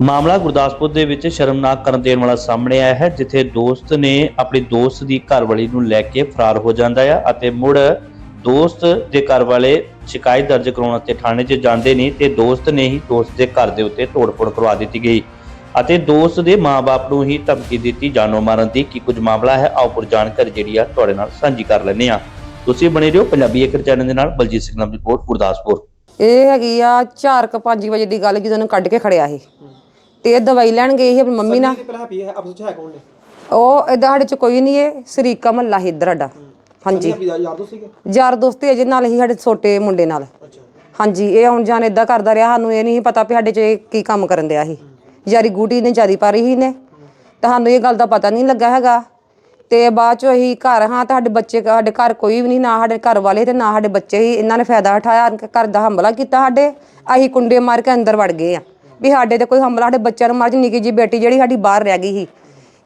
ਮਾਮਲਾ ਗੁਰਦਾਸਪੁਰ ਦੇ ਵਿੱਚ ਸ਼ਰਮਨਾਕ ਕਰਨ ਦੇਣ ਵਾਲਾ ਸਾਹਮਣੇ ਆਇਆ ਹੈ, ਜਿੱਥੇ ਦੋਸਤ ਨੇ ਆਪਣੀ ਦੋਸਤ ਦੀ ਘਰਵਾਲੀ ਨੂੰ ਲੈ ਕੇ ਫਰਾਰ ਹੋ ਜਾਂਦਾ ਹੈ ਅਤੇ ਮੁੜ ਦੋਸਤ ਦੇ ਘਰ ਵਾਲੇ ਸ਼ਿਕਾਇਤ ਦਰਜ ਕਰਾਉਣ ਅਤੇ ਥਾਣੇ 'ਚ ਜਾਂਦੇ ਨੇ ਤੇ ਦੋਸਤ ਨੇ ਹੀ ਦੋਸਤ ਦੇ ਘਰ ਦੇ ਉੱਤੇ ਤੋੜਫੋੜ ਕਰਵਾ ਦਿੱਤੀ ਗਈ ਅਤੇ ਦੋਸਤ ਦੇ ਮਾਪੇ ਨੂੰ ਹੀ ਧਮਕੀ ਦਿੱਤੀ ਜਾਨੋਂ ਮਾਰਨ ਦੀ ਕੀ ਕੁਝ ਮਾਮਲਾ ਹੈ, ਆਓ ਪੁਰ ਜਾਣਕਾਰੀ ਜਿਹੜੀ ਆ ਤੁਹਾਡੇ ਨਾਲ ਸਾਂਝੀ ਕਰ ਲੈਂਦੇ ਆ ਤੁਸੀਂ ਬਣੇ ਰਹੋ ਪੰਜਾਬੀ ਏਕਰ ਚੈਨਲ ਦੇ ਨਾਲ, ਬਲਜੀਤ ਸਿੰਘ ਨਾਮ ਰਿਪੋਰਟ ਗੁਰਦਾਸਪੁਰ। ਇਹ ਹੈਗੀ ਆ 4:05 ਵਜੇ ਦੀ ਗੱਲ ਜਦੋਂ ਉਹਨੂੰ ਕੱਢ ਕੇ ਖੜਿਆ ਸੀ ਤੇ ਇਹ ਦਵਾਈ ਲੈਣ ਗਈ ਸੀ ਆਪਣੀ ਮੰਮੀ ਨਾਲ। ਪਹਿਲਾਂ ਹੈ ਹੈ ਕੌਣ ਨੇ? ਉਹ ਇਹਦਾ ਸਾਡੇ ਚ ਕੋਈ ਨਹੀਂ ਏ ਸਰੀਕਾ ਮੱਲਾ ਸੀ ਇੱਧਰ ਸਾਡਾ। ਹਾਂਜੀ। ਯਾਰ ਦੋਸਤ ਸੀਗੇ? ਯਾਰ ਦੋਸਤੀ ਅਜੇ ਨਾਲ ਹੀ ਸਾਡੇ ਛੋਟੇ ਮੁੰਡੇ ਨਾਲ। ਅੱਛਾ। ਹਾਂਜੀ ਇਹ ਆਉਣ ਜਾਣ ਇਦਾਂ ਕਰਦਾ ਰਿਹਾ ਸਾਨੂੰ ਇਹ ਨਹੀਂ ਪਤਾ ਵੀ ਸਾਡੇ ਚ ਇਹ ਕੀ ਕੰਮ ਕਰਨ ਦਿਆ ਸੀ। ਯਾਰੀ ਗੂਟੀ ਨੇ ਜਾਰੀ ਪਾਰੀ ਸੀ ਨੇ ਤੁਹਾਨੂੰ ਇਹ ਗੱਲ ਦਾ ਪਤਾ ਨਹੀਂ ਲੱਗਾ ਹੈਗਾ। ਤੇ ਬਾਅਦ ਚ ਅਸੀਂ ਘਰ ਹਾਂ ਤੁਹਾਡੇ ਬੱਚੇ ਸਾਡੇ ਘਰ ਕੋਈ ਵੀ ਨਹੀਂ ਨਾ ਸਾਡੇ ਘਰ ਵਾਲੇ ਤੇ ਨਾ ਸਾਡੇ ਬੱਚੇ ਹੀ ਇਹਨਾਂ ਨੇ ਫਾਇਦਾ ਉਠਾਇਆ ਘਰ ਦਾ ਹਮਲਾ ਕੀਤਾ ਸਾਡੇ। ਅਸੀਂ ਕੁੰਡੇ ਮਾਰ ਕੇ ਅੰਦਰ ਵੜ ਗਏ ਆ। ਵੀ ਸਾਡੇ ਤੇ ਕੋਈ ਹਮਲਾ ਸਾਡੇ ਬੱਚਿਆਂ ਨੂੰ ਮਾਰ ਚ ਨਿੱਕੀ ਜੀ ਬੇਟੀ ਜਿਹੜੀ ਸਾਡੀ ਬਾਹਰ ਰਹਿ ਗਈ ਸੀ।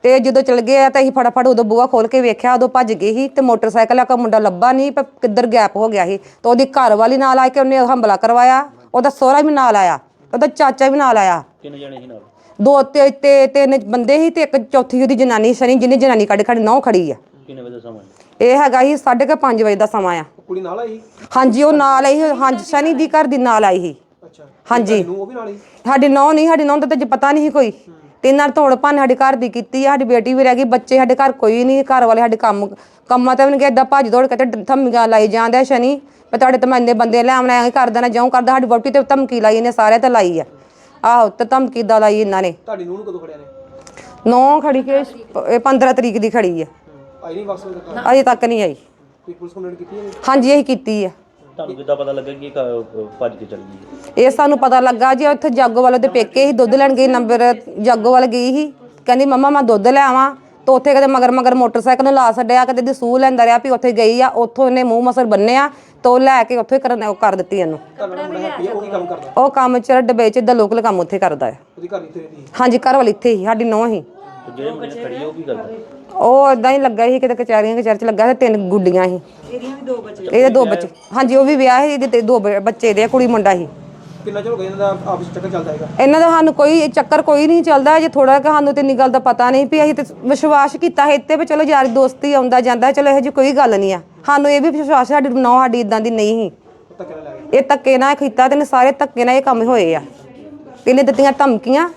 ਤੇ ਜਦੋਂ ਚਲ ਗਏ ਆ ਤਾਂ ਅਸੀਂ ਫਟਾਫਟ ਉਦੋਂ ਬੂਹਾ ਖੋਲ ਕੇ ਵੇਖਿਆ ਉਦੋਂ ਭੱਜ ਗਏ ਸੀ ਤੇ ਮੋਟਰਸਾਈਕਲ ਆ ਕਾ ਮੁੰਡਾ ਲੱਭਾ ਨਹੀਂ ਪਰ ਕਿੱਧਰ ਗੈਪ ਹੋ ਗਿਆ ਸੀ। ਤੇ ਉਹਦੀ ਘਰ ਵਾਲੀ ਨਾਲ ਆ ਕੇ ਉਹਨੇ ਹਮਲਾ ਕਰਵਾਇਆ ਉਹਦਾ ਸਹੁਰਾ ਵੀ ਨਾਲ ਆਇਆ ਉਹਦਾ ਚਾਚਾ ਵੀ ਨਾਲ ਆਇਆ। ਕਿੰਨੇ ਜਣੇ ਸੀ ਨਾਲ? ਦੋ ਤੇ ਤੇ ਤਿੰਨ ਬੰਦੇ ਸੀ ਤੇ ਇੱਕ ਚੌਥੀ ਉਹਦੀ ਜਨਾਨੀ ਸਨੀ ਜਿਹਨੇ ਜਨਾਨੀ ਕੱਢ ਖੜੀ ਨੌ ਖੜੀ ਆ। ਕਿੰਨੇ ਵਜੇ ਸਮਾਂ ਇਹ ਹੈਗਾ ਸੀ 5:30 ਵਜੇ ਦਾ ਸਮਾਂ ਆ। ਕੁੜੀ ਨਾਲ ਆਈ ਹਾਂਜੀ ਉਹ ਨਾਲ ਆਈ ਸੀ, ਹਾਂਜੀ ਸਨੀ ਦੀ ਘਰ ਦੀ ਨਾਲ ਆਈ ਸੀ। ਅੱਛਾ। ਹਾਂਜੀ। ਨੂੰ ਉਹ ਵੀ ਨਾਲ ਹੀ? ਸਾਡੀ ਨੌ ਨਹੀਂ ਸਾਡੀ ਨੌ ਦਾ ਤਾਂ ਜੇ ਪਤਾ ਨਹੀਂ ਸੀ ਕੋਈ। ਤੇ ਇਹਨਾਂ ਨੇ ਤੋੜ ਭੰਨ ਸਾਡੇ ਘਰ ਦੀ ਕੀਤੀ ਆ ਸਾਡੀ ਬੇਟੀ ਵੀ ਰਹਿ ਗਈ ਬੱਚੇ ਸਾਡੇ ਘਰ ਕੋਈ ਨਹੀਂ ਘਰ ਵਾਲੇ ਸਾਡੇ ਕੰਮ ਕੰਮਾਂ ਤੇ ਵੀ ਨਹੀਂ ਗਏ ਏਦਾਂ ਭੱਜ ਦੌੜ ਕੇ ਤੇ ਧਮਕੀਆਂ ਲਾਈ ਜਾਂਦੇ ਆ ਸ਼ਨੀ ਮੈਂ ਤੁਹਾਡੇ ਤੇ ਮੈਂ ਇੰਨੇ ਬੰਦੇ ਲੈ ਆਉਣਾ ਐਂ ਕਰ ਦੇਣਾ ਜਿਉਂ ਕਰਦਾ ਸਾਡੀ ਵੋਟੀ ਤੇ ਧਮਕੀ ਲਾਈ ਇਹਨੇ ਸਾਰੇ ਤੇ ਲਾਈ ਆ। ਆਹੋ ਤੇ ਧਮਕੀ ਦਾ ਲਾਈ ਇਹਨਾਂ ਨੇ। ਤੁਹਾਡੀ ਨੂੰ ਨੂੰ ਕਦੋਂ ਖੜਿਆ ਨੇ? ਨੌ ਖੜੀ ਕੇ ਇਹ 15 ਤਰੀਕ ਦੀ ਖੜੀ ਆ। ਆਈ ਨਹੀਂ ਵਾਪਸ ਤੱਕ? ਅਜੇ ਤੱਕ ਨਹੀਂ ਆਈ। ਕੋਈ ਪੁਲਿਸ ਕੰਪਲੇਂਟ ਕੀਤੀ ਹੈ? ਹਾਂਜੀ ਇਹ ਕੀਤੀ ਆ। ਤੁਹਾਨੂੰ ਕਿੱਦਾਂ ਪਤਾ ਲੱਗਾ ਕਿ ਇਹ ਕ- ਭੱਜ ਕੇ ਚਲ ਗਈ। ਇਹ ਸਾਨੂੰ ਪਤਾ ਲੱਗਾ ਜੀ ਉੱਥੇ ਜਾਗੋ ਵਾਲੇ ਦੇ ਪੇਕੇ ਹੀ ਦੁੱਧ ਲੈਣ ਗਈ ਨੰਬਰ ਜਾਗੋ ਵਾਲ ਗਈ ਸੀ ਕਹਿੰਦੀ ਮੰਮਾ ਮੈਂ ਦੁੱਧ ਲੈ ਆਵਾਂ। ਤਾਂ ਉੱਥੇ ਕਦੇ ਮਗਰ ਮਗਰ ਮੋਟਰਸਾਈਕਲ ਨੂੰ ਲਾ ਛੱਡਿਆ ਕਦੇ ਦੀ ਸੂਹ ਲੈਂਦਾ ਰਿਹਾ ਵੀ ਉੱਥੇ ਗਈ ਆ ਉੱਥੋਂ ਇਹਨੇ ਮੂੰਹ ਮਸਰ ਬੰਨਿਆ ਤੋਂ ਲੈ ਕੇ ਉੱਥੇ ਕਰਨ ਉਹ ਕਰ ਦਿੱਤੀ ਇਹਨੂੰ। ਉਹ ਕੰਮ ਕਰਦਾ? ਉਹ ਕੰਮ ਚ ਡੱਬੇ ਚ ਦਾ ਲੋਕਲ ਕੰਮ ਉੱਥੇ ਕਰਦਾ ਹੈ। ਉਹਦੀ ਘਰ ਇੱਥੇ ਰਹਿੰਦੀ ਹਾਂਜੀ ਘਰ ਵਾਲੀ ਇੱਥੇ ਹੀ ਸਾਡੀ ਨੌਂ ਹੀ। ਤੇ ਜਿਹੜੇ ਮੁੰਡੇ ਖੜੀ ਆ ਉਹ ਕੀ ਕਰਦੇ? ਉਹ ਇਦਾਂ ਹੀ ਲੱਗਾ ਸੀ ਕਿਤੇ ਕਚਹਿਰੀਆਂ ਕਚਹਿਰ ਚ ਲੱਗਾ ਸੀ ਤਿੰਨ ਗੁੱਡੀਆਂ ਸੀ। ਇਹਦੀਆਂ ਵੀ ਦੋ ਬੱਚੇ ਇਹਦੇ ਦੋ ਬੱਚੇ। ਹਾਂਜੀ ਉਹ ਵੀ ਵਿਆਹ ਸੀ ਇਹਦੇ ਤੇ ਦੋ ਬ- ਬੱਚੇ ਦੇ ਕੁੜੀ ਮੁੰਡਾ ਸੀ। ਕਿੰਨਾ ਚਿਰ ਹੋ ਗਿਆ ਇਹਨਾਂ ਦਾ ਆਪਸ ਵਿੱਚ ਚੱਕਰ ਚੱਲਦਾ ਹੈਗਾ? ਇਹਨਾਂ ਦਾ ਸਾਨੂੰ ਕੋਈ ਚੱਕਰ ਕੋਈ ਨਹੀਂ ਚੱਲਦਾ ਜੇ ਥੋੜਾ ਕਿ ਸਾਨੂੰ ਤੇ ਇੰਨੀ ਗੱਲ ਦਾ ਪਤਾ ਨਹੀਂ ਵੀ ਅਸੀਂ ਤੇ ਵਿਸ਼ਵਾਸ ਕੀਤਾ ਹੈ ਇੱਥੇ ਵੀ ਚਲੋ ਯਾਰੀ ਦੋਸਤੀ ਆਉਂਦਾ ਜਾਂਦਾ ਚਲੋ ਇਹੋ ਜਿਹੀ ਕੋਈ ਗੱਲ ਨਹੀਂ ਆ। ਸਾਨੂੰ ਇਹ ਵੀ ਵਿਸ਼ਵਾਸ ਸਾਡੀ ਨੌ ਸਾਡੀ ਇਦਾਂ ਦੀ ਨਹੀਂ ਸੀ। ਉਹ ਧੱਕੇ ਨਾਲ ਲੈ ਗਿਆ ਇਹ ਧੱਕੇ ਨਾਲ ਕੀਤਾ ਤੇ ਇਹਨੇ ਸਾਰੇ ਧੱਕੇ ਨਾਲ ਇਹ ਕੰਮ ਹੋਏ ਆ। ਇਹਨੇ ਦਿੱਤੀਆਂ ਧਮਕੀਆਂ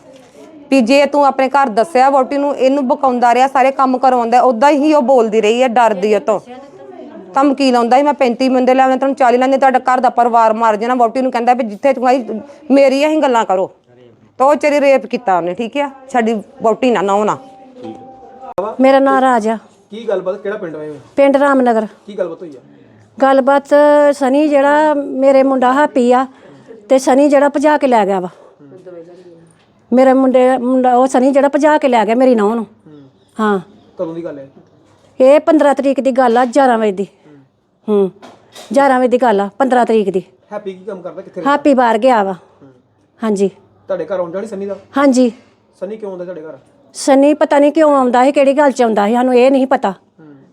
ਵੀ ਜੇ ਤੂੰ ਆਪਣੇ ਘਰ ਦੱਸਿਆ ਵੋਟੀ ਨੂੰ ਇਹਨੂੰ ਬਕਾਉਂਦਾ ਰਿਹਾ ਸਾਰੇ ਕੰਮ ਕਰਵਾਉਂਦਾ ਉਦਾਂ ਹੀ ਉਹ ਬੋਲਦੀ ਰਹੀ ਹੈ ਡਰਦੀ ਉਹ ਤੋਂ। ਧਮਕੀ ਲਾਉਂਦਾ ਸੀ? ਮੈਂ 35 ਬੰਦੇ ਲੈਣੇ ਤੈਨੂੰ 40 ਲੈਣੇ ਤੁਹਾਡਾ ਘਰ ਦਾ ਪਰਿਵਾਰ ਮਰ ਜਾਣਾ। ਵੋਟੀ ਨੂੰ ਕਹਿੰਦਾ ਵੀ ਜਿੱਥੇ ਤੂੰ ਆਈ ਮੇਰੀ ਹੀ ਗੱਲਾਂ ਕਰੋ। ਤਾਂ ਉਹ ਚਰੀ ਰੇਪ ਕੀਤਾ ਉਹਨੇ ਠੀਕ ਆ? ਸਾਡੀ ਵੋਟੀ ਨਾ ਨਾ ਨਾ ਮੇਰਾ ਨਾਂ ਰਾਜ ਆ। ਕੀ ਗੱਲਬਾਤ ਕਿਹੜਾ ਪਿੰਡ ਹੋਏ ਪਿੰਡ ਰਾਮਨਗਰ। ਕੀ ਗੱਲਬਾਤ ਹੋਈ ਆ? ਗੱਲਬਾਤ ਸਨੀ ਜਿਹੜਾ ਮੇਰੇ ਮੁੰਡਾ ਹਾਪੀ ਆ ਤੇ ਸਨੀ ਜਿਹੜਾ ਭਜਾ ਕੇ ਲੈ ਗਿਆ ਵਾ। ਮੇਰੇ ਮੁੰਡੇ ਮੁੰਡਾ ਉਹ ਸਨੀ ਜਿਹੜਾ ਭਜਾ ਕੇ ਲੈ ਗਿਆ ਮੇਰੀ ਨੌਂ ਨੂੰ। ਹਾਂ। ਕਦੋਂ ਦੀ ਗੱਲ ਹੈ? ਇਹ 15 ਤਰੀਕ ਦੀ ਗੱਲ ਆ 11 ਵਜੇ ਦੀ। ਹੂੰ। 11 ਵਜੇ ਦੀ ਗੱਲ ਆ 15 ਤਰੀਕ ਦੀ। ਹੈਪੀ ਕੀ ਕੰਮ ਕਰਦਾ ਕਿੱਥੇ ਹਾਪੀ ਬਾਹਰ ਗਿਆ ਵਾ। ਹਾਂਜੀ। ਤੁਹਾਡੇ ਘਰ ਆਉਂਦਾ ਨਹੀਂ ਸੰਨੀ ਦਾ? ਹਾਂਜੀ। ਸੰਨੀ ਕਿਉਂ ਆਉਂਦਾ ਤੁਹਾਡੇ ਘਰ? ਸਨੀ ਪਤਾ ਨਹੀਂ ਕਿਉਂ ਆਉਂਦਾ ਸੀ ਕਿਹੜੀ ਗੱਲ ਚ ਆਉਂਦਾ ਸੀ ਸਾਨੂੰ ਇਹ ਨਹੀਂ ਪਤਾ।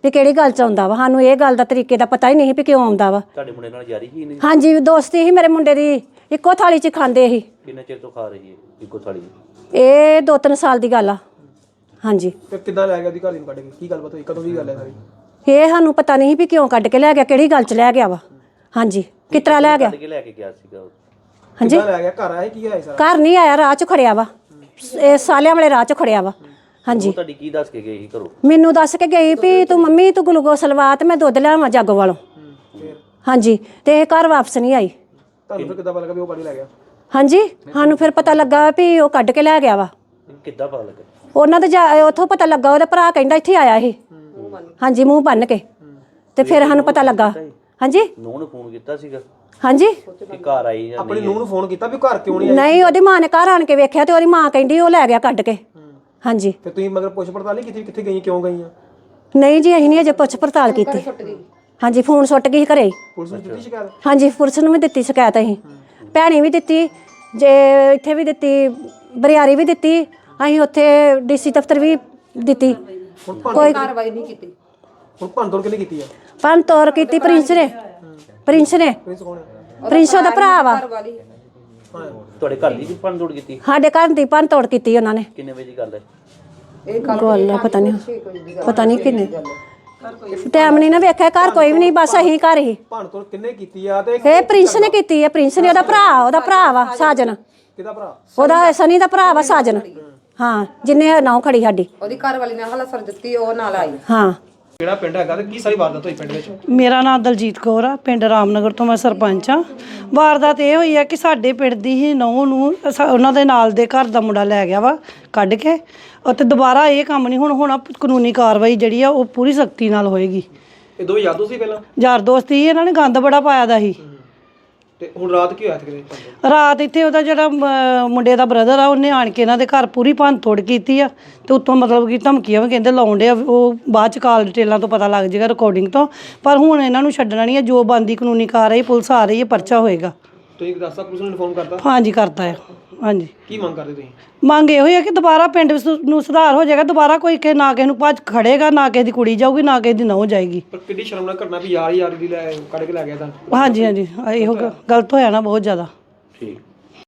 ਵੀ ਕਿਹੜੀ ਗੱਲ ਚ ਆਉਂਦਾ ਵਾ ਸਾਨੂੰ ਇਹ ਗੱਲ ਦਾ ਤਰੀਕੇ ਦਾ ਪਤਾ ਹੀ ਨਹੀਂ ਵੀ ਕਿਉਂ ਆਉਂਦਾ ਵਾ। ਤੁਹਾਡੇ ਮੁੰਡੇ ਨਾਲ ਜਾਰੀ ਹੀ ਨਹੀਂ? ਹਾਂਜੀ ਦੋਸਤੀ ਸੀ ਮੇਰੇ ਮੁੰਡੇ ਦੀ। ਇੱਕੋ ਥਾਲੀ 'ਚ ਖਾਂਦੇ ਸੀ ਕਿੰਨੇ ਚਿਰ ਤੋਂ ਖਾ ਰਹੀ ਹੈ ਇੱਕੋ ਥਾਲੀ ਇਹ ਦੋ ਤਿੰਨ ਸਾਲ ਦੀ ਗੱਲ ਆ। ਹਾਂਜੀ। ਤੇ ਕਿੱਦਾਂ ਲੈ ਗਿਆ ਉਹਦੀ ਘਰ ਦੀ ਨੂੰ ਕੱਢ ਕੇ? ਕੀ ਗੱਲਬਾਤ ਹੋਈ? ਕਦੋਂ ਦੀ ਗੱਲ ਹੈ ਸਾਰੀ? ਇਹ ਸਾਨੂੰ ਪਤਾ ਨਹੀਂ ਵੀ ਕਿਉਂ ਕੱਢ ਕੇ ਲੈ ਗਿਆ ਕਿਹੜੀ ਗੱਲ 'ਚ ਲੈ ਗਿਆ ਵਾ। ਹਾਂਜੀ ਕਿਤਰਾ ਲੈ ਗਿਆ? ਕੱਢ ਕੇ ਲੈ ਕੇ ਗਿਆ ਸੀਗਾ। ਹਾਂਜੀ। ਕਿੱਦਾਂ ਲੈ ਗਿਆ? ਘਰ ਆਇਆ ਕੀ ਹੋਇਆ ਸਾਰਾ? ਘਰ ਨਹੀਂ ਆਇਆ ਰਾਹ 'ਚ ਖੜਿਆ ਵਾ। ਇਹ ਸਾਲਿਆਂ ਵਾਲੇ ਰਾਹ 'ਚ ਖੜਿਆ ਵਾ। ਹਾਂਜੀ। ਉਹ ਤੁਹਾਡੀ ਕੀ ਦੱਸ ਕੇ ਗਏ ਸੀ ਘਰੋਂ? ਮੈਨੂੰ ਦੱਸ ਕੇ ਗਈ ਵੀ ਤੂੰ ਮੰਮੀ ਤੂੰ ਗਲੂਕੋਸ ਲਵਾ ਤੇ ਮੈਂ ਦੁੱਧ ਲਿਆਵਾਂ ਜੱਗ ਵਾਲੋਂ। ਹਾਂਜੀ ਤੇ ਇਹ ਘਰ ਵਾਪਸ ਨਹੀਂ ਆਈ। ਤੁਹਾਨੂੰ ਫਿਰ ਕਿੱਦਾਂ ਪਤਾ ਲੱਗਾ ਵੀ ਉਹ ਪਾਣੀ ਲੈ ਗਿਆ? ਹਾਂਜੀ ਸਾਨੂੰ ਫਿਰ ਪਤਾ ਲੱਗਾ ਵੀ ਉਹ ਕੱਢ ਕੇ ਲੈ ਗਿਆ ਵਾ। ਕਿੱਦਾਂ ਪਤਾ ਲੱਗਾ? ਉਹਨਾਂ ਦੇ ਜਾ ਉੱਥੋਂ ਪਤਾ ਲੱਗਾ ਉਹਦਾ ਭਰਾ ਕਹਿੰਦਾ ਇੱਥੇ ਆਇਆ ਇਹ। ਹਾਂਜੀ ਮੂੰਹ ਬੰਨ ਕੇ। ਤੇ ਫਿਰ ਸਾਨੂੰ ਪਤਾ ਲੱਗਾ। ਹਾਂਜੀ? ਨੂੰਹ ਨੂੰ ਫੋਨ ਕੀਤਾ ਸੀਗਾ ਹਾਂਜੀ? ਕਿ ਘਰ ਆਈ ਜਾਂ ਆਪਣੀ ਨੂੰਹ ਨੂੰ ਫੋਨ ਕੀਤਾ ਵੀ ਉਹ ਘਰ ਕਿਉਂ ਨਹੀਂ ਨਹੀਂ ਉਹਦੀ ਮਾਂ ਨੇ ਘਰ ਆਣ ਕੇ ਵੇਖਿਆ ਤੇ ਉਹਦੀ ਮਾਂ ਕਹਿੰਦੀ ਉਹ ਲੈ ਗਿਆ ਕੱਢ ਕੇ। ਹਾਂਜੀ। ਫਿਰ ਤੁਸੀਂ ਮਗਰ ਪੁੱਛ ਪੜਤਾਲ ਨਹੀਂ ਕੀਤੀ ਕਿੱਥੇ ਗਈ ਕਿਉਂ ਗਈਆਂ? ਨਹੀਂ ਜੀ ਅਸੀਂ ਨਹੀਂ ਅਜੇ ਪੁੱਛ ਪੜਤਾਲ ਕੀਤੀ। ਹਾਂਜੀ ਫੋਨ ਸੁੱਟ ਗਈ ਸੀ ਘਰੇ। ਪੁਲਿਸ ਨੂੰ ਦਿੱਤੀ ਸ਼ਿਕਾਇਤ? ਹਾਂਜੀ ਪੁਲਿਸ ਨੂੰ ਵੀ ਦਿੱਤੀ ਸ਼ਿਕਾਇਤ ਅਸੀਂ। ਭੈਣੀ ਵੀ ਦਿੱਤੀ ਜੇ ਇੱਥੇ ਵੀ ਦਿੱਤੀ ਬਰਿਆਰੀ ਵੀ ਦਿੱਤੀ ਅਸੀਂ ਉੱਥੇ ਡੀਸੀ ਦਫ਼ਤਰ ਵੀ ਦਿੱਤੀ। ਕੋਈ ਕਾਰਵਾਈ ਨਹੀਂ ਕੀਤੀ। ਹੁਣ ਭੰਨ ਕਿਹਨੇ ਕੀਤੀ ਆ? ਪੰਨ ਤੋਰ ਕੀਤੀ ਪ੍ਰਿੰਸ ਨੇ। ਪ੍ਰਿੰਸ ਨੇ। ਪ੍ਰਿੰਸ ਕੌਣ ਹੈ ਪ੍ਰਿੰਸ ਉਹਦਾ ਭਰਾ ਵਾ। ਤੁਹਾਡੇ ਘਰ ਦੀ ਤੋੜ ਕੀਤੀ? ਸਾਡੇ ਘਰ ਦੀ ਭੰਨ ਤੋੜ ਕੀਤੀ ਉਹਨਾਂ ਨੇ। ਕਿੰਨੇ ਵਜੇ ਦੀ ਗੱਲ ਹੈ? ਗੱਲ ਪਤਾ ਨਹੀਂ। ਪਤਾ ਨਹੀਂ ਕਿੰਨੇ। ਟਾਈਮ ਨਹੀਂ। ਨਾ ਵੇਖਿਆ ਘਰ ਕੋਈ ਵੀ ਨਹੀਂ ਬਸ ਅਸੀਂ ਘਰ ਹੀ। ਭੰਨ ਤੋੜ ਕਿੰਨੇ ਕੀਤੀ ਆ ਤੇ ਇਹ ਪ੍ਰਿੰਸ ਨੇ ਕੀਤੀ ਹੈ ਪ੍ਰਿੰਸ ਨੇ ਉਹਦਾ ਭਰਾ ਉਹਦਾ ਭਰਾ ਵਾ ਸਾਜਨ ਕਿਹਦਾ ਭਰਾ? ਉਹਦਾ ਸਨੀ ਦਾ ਭਰਾ ਵਾ ਸਾਜਨ। ਹਾਂ ਜਿੰਨੇ ਨਾਉ ਖੜੀ ਸਾਡੀ। ਉਹਦੀ ਘਰ ਵਾਲੀ ਨੇ ਹਲਾ ਸਰ ਦਿੱਤੀ ਉਹ ਨਾਲ ਆਈ। ਹਾਂ। ਕਿਹੜਾ ਪਿੰਡ ਹੈਗਾ ਤੇ ਕੀ ਸਾਰੀ ਵਾਰਦਾਤ ਹੋਈ ਪਿੰਡ ਵਿੱਚ? ਮੇਰਾ ਨਾਮ ਦਲਜੀਤ ਕੌਰ ਆ ਪਿੰਡ ਰਾਮਨਗਰ ਤੋਂ ਮੈਂ ਸਰਪੰਚ ਆ। ਵਾਰਦਾਤ ਇਹ ਹੋਈ ਆ ਕਿ ਸਾਡੇ ਪਿੰਡ ਦੀ ਹੀ ਨੌਂ ਨੂੰ ਅਸਾ- ਉਹਨਾਂ ਦੇ ਨਾਲ ਦੇ ਘਰ ਦਾ ਮੁੰਡਾ ਲੈ ਗਿਆ ਵਾ ਕੱਢ ਕੇ। ਅਤੇ ਦੁਬਾਰਾ ਇਹ ਕੰਮ ਨਹੀਂ ਹੁਣ ਹੋਣਾ ਕਾਨੂੰਨੀ ਕਾਰਵਾਈ ਜਿਹੜੀ ਆ ਉਹ ਪੂਰੀ ਸਖਤੀ ਨਾਲ ਹੋਏਗੀ। ਇਹ ਦੋ ਯਾਦੋ ਸੀ ਪਹਿਲਾਂ? ਯਾਰ ਦੋਸਤੀ ਇਹਨਾਂ ਨੇ ਗੰਦ ਬੜਾ ਪਾਇਆ ਦਾ ਸੀ। ਤੇ ਹੁਣ ਰਾਤ ਕੀ ਹੋਇਆ ਤੇ ਕਿਤੇ ਰਾਤ ਇੱਥੇ ਉਹਦਾ ਜਿਹੜਾ ਅਮ, ਮੁੰਡੇ ਦਾ ਬ੍ਰਦਰ ਆ ਉਹਨੇ ਆਣ ਕੇ ਇਹਨਾਂ ਦੇ ਘਰ ਪੂਰੀ ਭੰਨ ਤੋੜ ਕੀਤੀ ਆ ਤੇ ਉੱਤੋਂ ਮਤਲਬ ਕਿ ਧਮਕੀਆਂ ਵੀ ਕਹਿੰਦੇ ਲਾਉਣ ਆ ਉਹ ਬਾਅਦ ਚ ਕਾਲ ਡਿਟੇਲਾਂ ਤੋਂ ਪਤਾ ਲੱਗ ਜਾਏਗਾ ਰਿਕਾਰਡਿੰਗ ਤੋਂ ਪਰ ਹੁਣ ਇਹਨਾਂ ਨੂੰ ਛੱਡਣਾ ਨਹੀਂ ਹੈ ਜੋ ਬੰਦੀ ਕਾਨੂੰਨੀ ਕਾਰਵਾਈ ਪੁਲਿਸ ਆ ਰਹੀ ਹੈ ਪਰਚਾ ਹੋਏਗਾ। ਤੁਸੀਂ ਦੱਸਤਾ ਪੁਲਿਸ ਨੂੰ ਇਨਫੋਰਮ ਕਰਤਾ? ਹਾਂਜੀ ਕਰਤਾ ਹੈ ਹਾਂਜੀ। ਕੀ ਮੰਗ ਕਰਦੇ ਤੁਸੀਂ? ਮੰਗ ਇਹੋ ਹੀ ਹੈ ਕਿ ਦੁਬਾਰਾ ਪਿੰਡ ਨੂੰ ਸੁਧਾਰ ਹੋ ਜਾਏਗਾ। ਦੁਬਾਰਾ ਕੋਈ ਕਿ ਨਾ ਕਿਸੇ ਨੂੰ ਭੱਜ ਖੜੇਗਾ ਨਾ ਕਿਸੇ ਦੀ ਕੁੜੀ ਜਾਊਗੀ ਨਾ ਕਿਸੇ ਦੀ ਨਹੁੰ ਜਾਏਗੀ। ਪਰ ਕਿੱਡੀ ਸ਼ਰਮਨਾਕ ਘਟਨਾ ਵੀ ਯਾਰ ਯਾਰ ਦੀ ਲੈ ਕੱਢ ਕੇ ਲੈ ਗਿਆ ਤਾਂ। ਹਾਂਜੀ ਹਾਂਜੀ। ਇਹੋ ਗ- ਗਲਤ ਹੋਇਆ ਨਾ ਬਹੁਤ ਜ਼ਿਆਦਾ। ਠੀਕ।